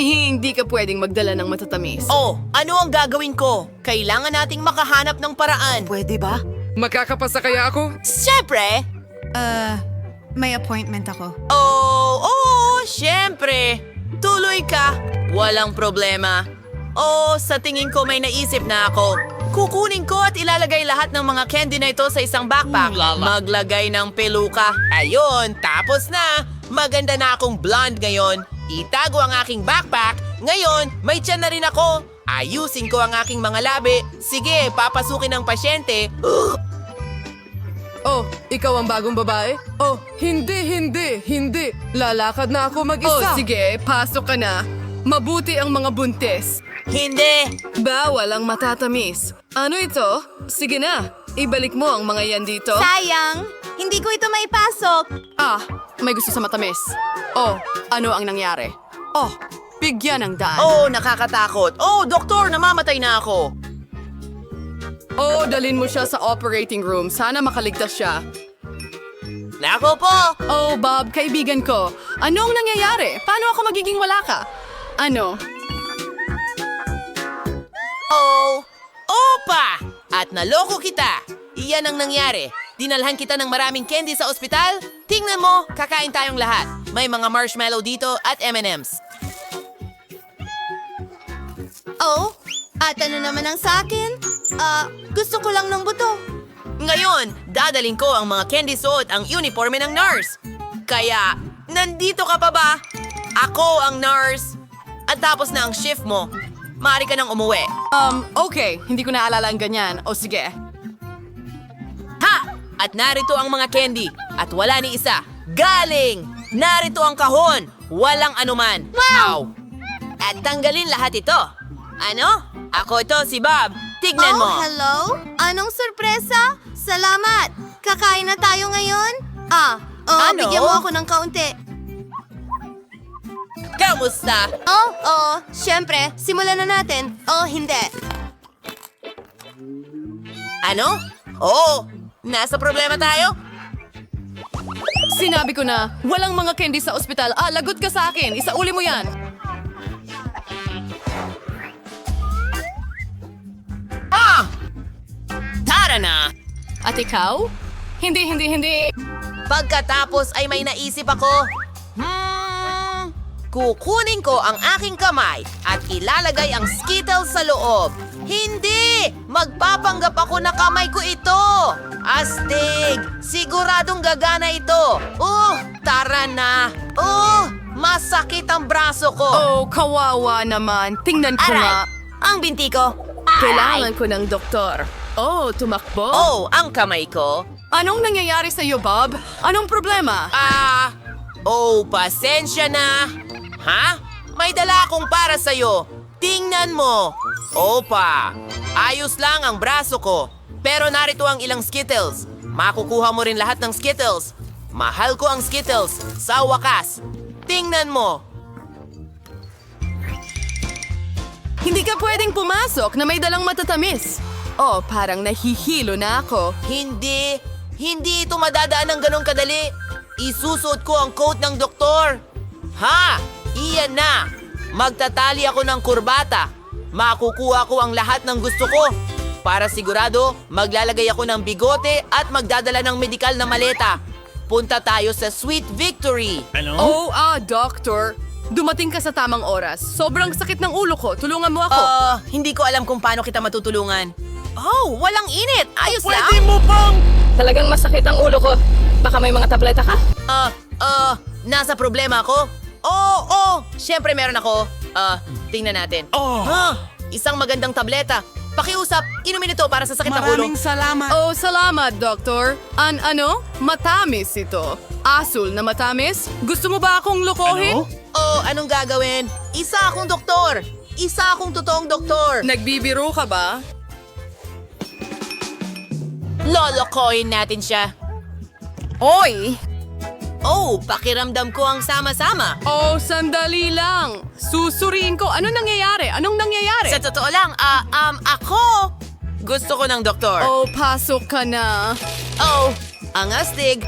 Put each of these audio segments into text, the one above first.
Hindi ka pwedeng magdala ng matatamis. Oh, ano ang gagawin ko? Kailangan nating makahanap ng paraan. Pwede ba? Makakapasa kaya ako? Siyempre! Uh, may appointment ako. Oh, oh, siyempre! Tuloy ka! Walang problema. Oh, sa tingin ko may naisip na ako. Kukunin ko at ilalagay lahat ng mga candy na ito sa isang backpack. Maglagay ng peluka. Ayun, tapos na. Maganda na akong blonde ngayon. Itago ang aking backpack. Ngayon, may tiyan na rin ako. Ayusin ko ang aking mga labi. Sige, papasukin ng pasyente. Oh, ikaw ang bagong babae? Oh, hindi, hindi, hindi. Lalakad na ako mag-isa. Oh, sige, pasok ka na. Mabuti ang mga buntis. Hindi! Bawal ang matatamis. Ano ito? Sige na, ibalik mo ang mga yan dito. Sayang, hindi ko ito maipasok. Ah, may gusto sa matamis. Oh, ano ang nangyari? Oh, bigyan ng daan. Oh, nakakatakot. Oh, doktor, namamatay na ako. Oh, dalin mo siya sa operating room. Sana makaligtas siya. Nako po! Oh, Bob, kaibigan ko. Anong nangyayari? Paano ako magiging wala ka? Ano? Oh! Opa! At naloko kita! Iyan ang nangyari. Dinalhan kita ng maraming candy sa ospital? Tingnan mo, kakain tayong lahat. May mga marshmallow dito at M&M's. Oh, at ano naman ang sa akin? Ah, gusto ko lang ng buto. Ngayon, dadaling ko ang mga candy suot ang uniforme ng nurse. Kaya, nandito ka pa ba? Ako ang nurse. At tapos na ang shift mo. Maaari ka nang umuwi. Um, okay. Hindi ko naalala ang ganyan. O sige. At narito ang mga candy. At wala ni isa. Galing! Narito ang kahon. Walang anuman. Wow! At tanggalin lahat ito. Ano? Ako ito, si Bob. Tignan oh, mo. hello? Anong sorpresa? Salamat! Kakain na tayo ngayon? Ah, oh, Ano? bigyan mo ako ng kaunti. Kamusta? Oh, oh, syempre, simulan na natin. Oh, hindi. Ano? Oo. Nasa problema tayo? Sinabi ko na, walang mga candy sa ospital. Ah, lagot ka sa akin. Isauli mo yan. Ah! Tara na! At ikaw? Hindi, hindi, hindi. Pagkatapos ay may naisip ako. Kukunin ko ang aking kamay at ilalagay ang Skittles sa loob. Hindi! Magpapanggap ako na kamay ko ito! Astig! Siguradong gagana ito! Oh, tara na! Oh, masakit ang braso ko! Oh, kawawa naman. Tingnan ko nga. Ang binti ko! Kailangan ko ng doktor. Oh, tumakbo? Oh, ang kamay ko! Anong nangyayari sa iyo, Bob? Anong problema? Ah! Oh, pasensya na! Ha? May dala akong para sa'yo. Tingnan mo! Opa! Ayos lang ang braso ko. Pero narito ang ilang Skittles. Makukuha mo rin lahat ng Skittles. Mahal ko ang Skittles. Sa wakas. Tingnan mo! Hindi ka pwedeng pumasok na may dalang matatamis. Oh, parang nahihilo na ako. Hindi! Hindi ito madadaan ng ganong kadali. Isusuot ko ang coat ng doktor. Ha! Iyan na! Magtatali ako ng kurbata. Makukuha ko ang lahat ng gusto ko. Para sigurado, maglalagay ako ng bigote at magdadala ng medikal na maleta. Punta tayo sa Sweet Victory. Oh, ah, doctor. Dumating ka sa tamang oras. Sobrang sakit ng ulo ko. Tulungan mo ako. Ah, hindi ko alam kung paano kita matutulungan. Oh, walang init. Ayos lang. Talagang masakit ang ulo ko. Baka may mga tableta ka? Ah, ah, nasa problema ako? Oo, oh, Siyempre meron ako. Ah, tingnan natin. Oh. isang magandang tableta. Pakiusap, inumin ito para sa sakit ng ulo. Maraming salamat. Oh, salamat, doctor. An ano? Matamis ito. Asul na matamis? Gusto mo ba akong lokohin? Oh, anong gagawin? Isa akong doktor. Isa akong totoong doktor. Nagbibiro ka ba? Lolokohin natin siya. Oy! Oh, pakiramdam ko ang sama-sama. Oh, sandali lang. Susuriin ko. Ano nangyayari? Anong nangyayari? Sa totoo lang, ah, um, ako, gusto ko ng doktor. Oh, pasok ka na. Oh, ang astig.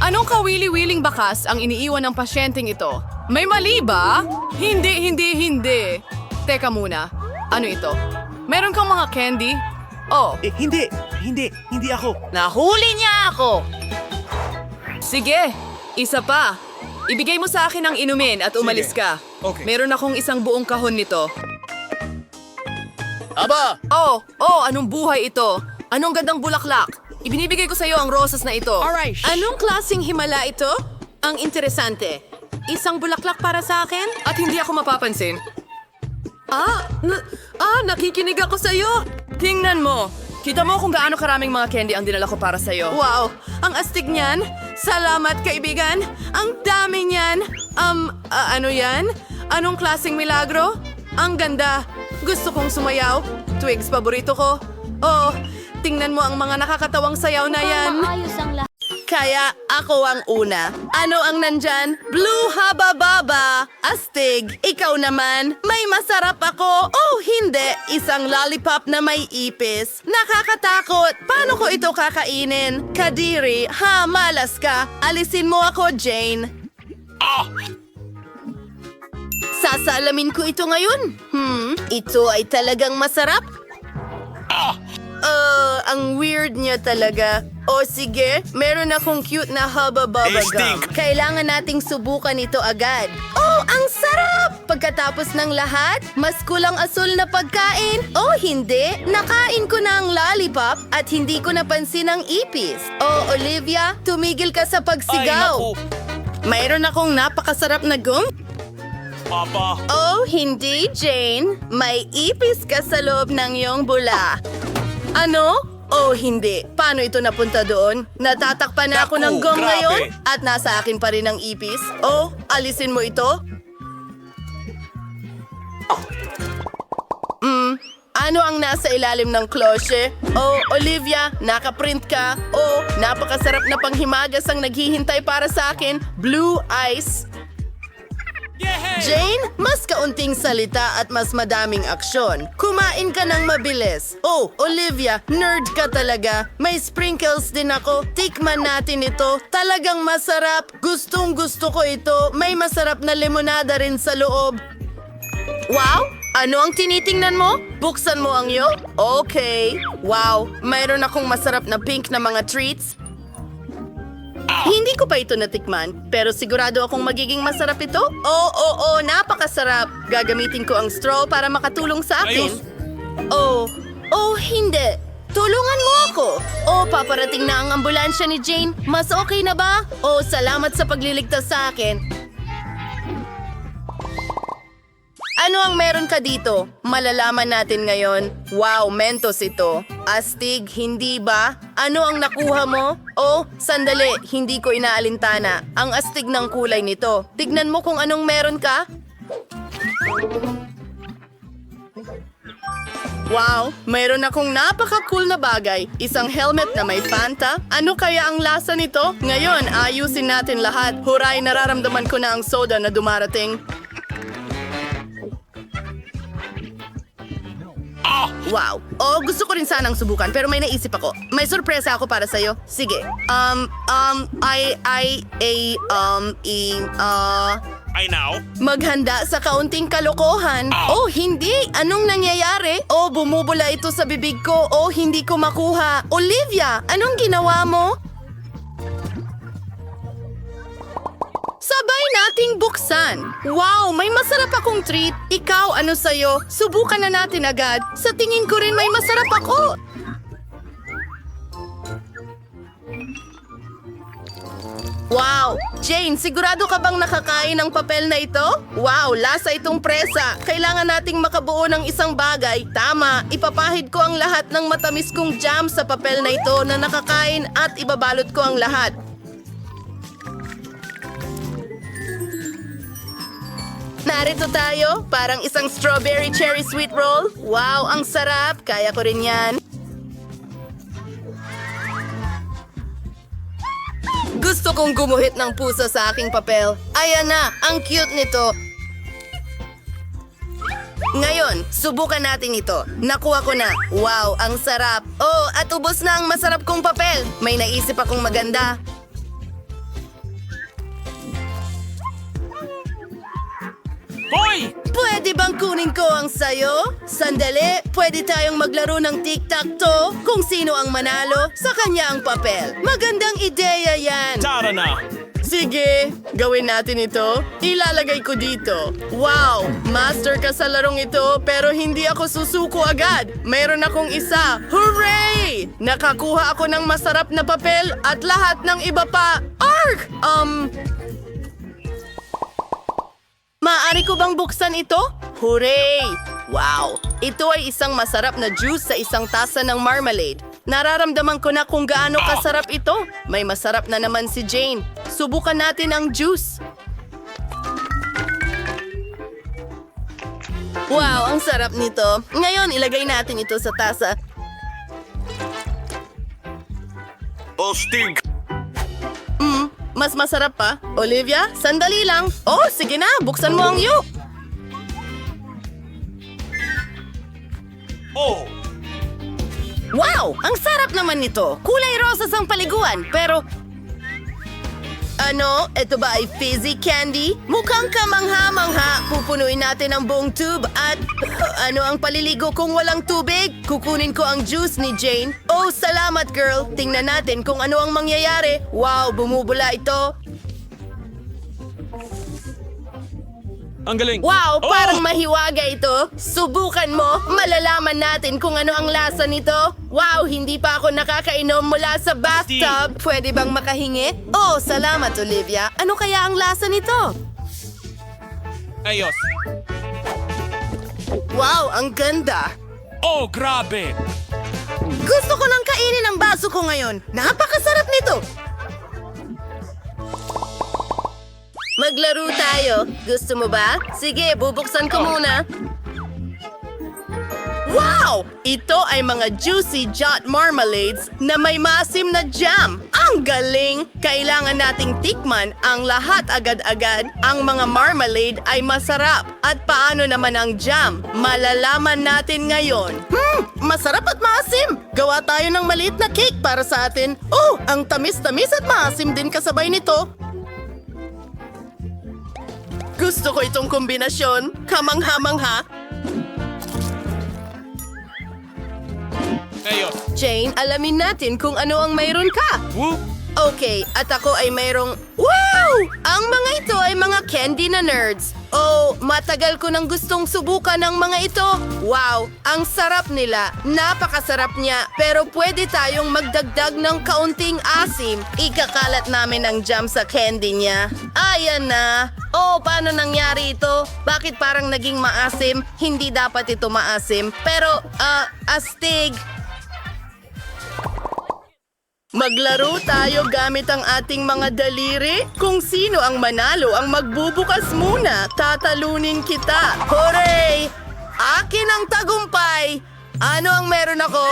Anong kawili-wiling bakas ang iniiwan ng pasyenteng ito? May mali ba? Hindi, hindi, hindi. Teka muna. Ano ito? Meron kang mga candy? Oh, Eh, hindi, hindi, hindi ako. Nahuli niya ako! Sige. Isa pa. Ibigay mo sa akin ang inumin at umalis Sige. ka. Okay. Meron akong isang buong kahon nito. Aba! Oh, oh, anong buhay ito? Anong gandang bulaklak? Ibinibigay ko sa iyo ang rosas na ito. Alright. Anong klasing himala ito? Ang interesante. Isang bulaklak para sa akin? At hindi ako mapapansin. Ah, na- ah, nakikinig ako sa iyo. Tingnan mo. Kita mo kung gaano karaming mga candy ang dinala ko para sa iyo. Wow, ang astig niyan. Salamat, kaibigan. Ang dami niyan. Um, ah, ano yan? Anong klaseng milagro? Ang ganda. Gusto kong sumayaw. Twigs, paborito ko. Oh, tingnan mo ang mga nakakatawang sayaw na yan. Maayos ang lahat. Kaya ako ang una. Ano ang nandyan? Blue Haba Baba. Astig. Ikaw naman. May masarap ako. Oh, hindi. Isang lollipop na may ipis. Nakakatakot. Paano ko ito kakainin? Kadiri, ha, malas ka. Alisin mo ako, Jane. Sasalamin ko ito ngayon. Hmm, ito ay talagang masarap. Uh, ang weird niya talaga. O sige, meron akong cute na hubba bubba gum. Kailangan nating subukan ito agad. Oh, ang sarap! Pagkatapos ng lahat, mas kulang asul na pagkain. Oh, hindi. Nakain ko na ang lollipop at hindi ko napansin ang ipis. Oh, Olivia, tumigil ka sa pagsigaw. Mayroon akong napakasarap na gum. Papa! Oh, hindi, Jane. May ipis ka sa loob ng iyong bula. Ano? Oh, hindi. Paano ito napunta doon? Natatakpan na ako Naku, ng gum grabe. ngayon at nasa akin pa rin ang ipis. Oh, alisin mo ito. Mm, ano ang nasa ilalim ng klosye? Oh, Olivia, nakaprint ka. Oh, napakasarap na panghimagas ang naghihintay para sa akin. Blue ice. Jane, mas kaunting salita at mas madaming aksyon. Kumain ka ng mabilis. Oh, Olivia, nerd ka talaga. May sprinkles din ako. Tikman natin ito. Talagang masarap. Gustong gusto ko ito. May masarap na limonada rin sa loob. Wow! Ano ang tinitingnan mo? Buksan mo ang iyo? Okay. Wow, mayroon akong masarap na pink na mga treats. Hindi ko pa ito natikman, pero sigurado akong magiging masarap ito. Oo, oo, oo, napakasarap. Gagamitin ko ang straw para makatulong sa akin. Oh, oh, hindi. Tulungan mo ako. Oh, paparating na ang ambulansya ni Jane. Mas okay na ba? Oh, salamat sa pagliligtas sa akin. Ano ang meron ka dito? Malalaman natin ngayon. Wow, Mentos ito. Astig, hindi ba? Ano ang nakuha mo? Oh, sandali, hindi ko inaalintana. Ang astig ng kulay nito. Tignan mo kung anong meron ka. Wow, mayroon akong napaka-cool na bagay. Isang helmet na may Fanta. Ano kaya ang lasa nito? Ngayon, ayusin natin lahat. Huray, nararamdaman ko na ang soda na dumarating. Wow. Oh, gusto ko rin sanang subukan pero may naisip ako. May sorpresa ako para sa'yo. Sige. Um, um, I, I, a, um, i, uh, I know. Maghanda sa kaunting kalokohan. Oh, hindi! Anong nangyayari? Oh, bumubula ito sa bibig ko. Oh, hindi ko makuha. Olivia, anong ginawa mo? Sabay nating buksan. Wow, may masarap akong treat. Ikaw, ano sa'yo? Subukan na natin agad. Sa tingin ko rin may masarap ako. Wow! Jane, sigurado ka bang nakakain ng papel na ito? Wow, lasa itong presa. Kailangan nating makabuo ng isang bagay. Tama, ipapahid ko ang lahat ng matamis kong jam sa papel na ito na nakakain at ibabalot ko ang lahat. Narito tayo, parang isang strawberry cherry sweet roll. Wow, ang sarap. Kaya ko rin yan. Gusto kong gumuhit ng puso sa aking papel. Ayan na, ang cute nito. Ngayon, subukan natin ito. Nakuha ko na. Wow, ang sarap. Oh, at ubos na ang masarap kong papel. May naisip akong maganda. Boy! Pwede bang kunin ko ang sayo? Sandali, pwede tayong maglaro ng tic-tac-toe? Kung sino ang manalo, sa kanya ang papel. Magandang ideya yan! Tara na! Sige, gawin natin ito. Ilalagay ko dito. Wow! Master ka sa larong ito pero hindi ako susuko agad. Mayroon akong isa. Hooray! Nakakuha ako ng masarap na papel at lahat ng iba pa. Ark! Um... Maaari ko bang buksan ito? Hooray! Wow! Ito ay isang masarap na juice sa isang tasa ng marmalade. Nararamdaman ko na kung gaano kasarap ito. May masarap na naman si Jane. Subukan natin ang juice. Wow, ang sarap nito. Ngayon, ilagay natin ito sa tasa. Ostig! Mas masarap pa. Olivia, sandali lang. Oh, sige na, buksan mo ang yuk. Oh! Wow! Ang sarap naman nito. Kulay rosas ang paliguan, pero... Ano? Ito ba ay fizzy candy? Mukhang kamangha-mangha. Pupunuin natin ang buong tube at... Ano ang paliligo kung walang tubig? Kukunin ko ang juice ni Jane. Oh, salamat girl. Tingnan natin kung ano ang mangyayari. Wow, bumubula ito. Ang galing! Wow, Oh! parang mahiwaga ito. Subukan mo, malalaman natin kung ano ang lasa nito. Wow, hindi pa ako nakakainom mula sa bathtub. Pwede bang makahingi? Oh, salamat Olivia. Ano kaya ang lasa nito? Ayos! Wow, ang ganda. Oh, grabe! Gusto ko nang kainin ang baso ko ngayon. Napakasarap nito. Maglaro tayo. Gusto mo ba? Sige, bubuksan ko muna. Wow! Ito ay mga juicy jot marmalades na may maasim na jam. Ang galing! Kailangan nating tikman ang lahat agad-agad. Ang mga marmalade ay masarap. At paano naman ang jam? Malalaman natin ngayon. Hmm, masarap at maasim. Gawa tayo ng maliit na cake para sa atin. Oh, ang tamis-tamis at maasim din kasabay nito. Gusto ko itong kombinasyon. Kamangha-mangha. Ayos! Jane, alamin natin kung ano ang mayroon ka. Okay, at ako ay mayroong... Wow! Ang mga ito ay mga candy na nerds. Oh, matagal ko nang gustong subukan ng mga ito. Wow, ang sarap nila. Napakasarap niya. Pero pwede tayong magdagdag ng kaunting asim. Ikakalat namin ang jam sa candy niya. Ayan na. Oh, paano nangyari ito? Bakit parang naging maasim? Hindi dapat ito maasim. Pero, ah, astig. Maglaro tayo gamit ang ating mga daliri. Kung sino ang manalo ang magbubukas muna, tatalunin kita. Hooray! Akin ang tagumpay! Ano ang meron ako?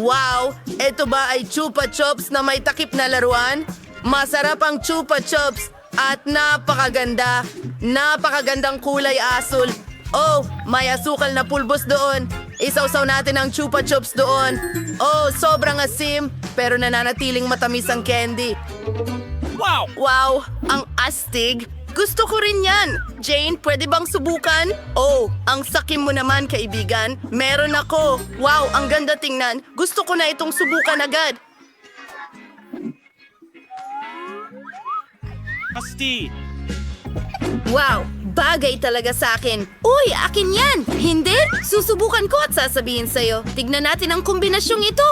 Wow! Ito ba ay Chupa Chops na may takip na laruan? Masarap ang Chupa Chops at napakaganda. Napakagandang kulay asul. Oh, may asukal na pulbos doon. Isawsaw natin ang chupa chups doon. Oh, sobrang asim, pero nananatiling matamis ang candy. Wow! Wow, ang astig. Gusto ko rin yan. Jane, pwede bang subukan? Oh, ang sakim mo naman, kaibigan. Meron ako. Wow, ang ganda tingnan. Gusto ko na itong subukan agad. Asti! Wow, bagay talaga sa akin. Uy, akin yan! Hindi? Susubukan ko at sasabihin sa'yo. Tignan natin ang kombinasyong ito.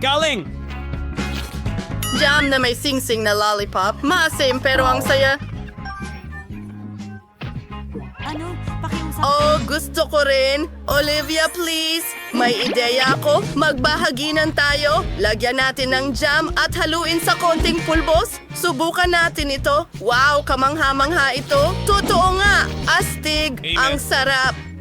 Galing! Jam na may sing-sing na lollipop. Maasim pero ang saya. Oh, gusto ko rin. Olivia, please. May ideya ako. Magbahaginan tayo. Lagyan natin ng jam at haluin sa konting pulbos. Subukan natin ito. Wow, kamangha-mangha ito. Totoo nga. Astig. Amen. Ang sarap.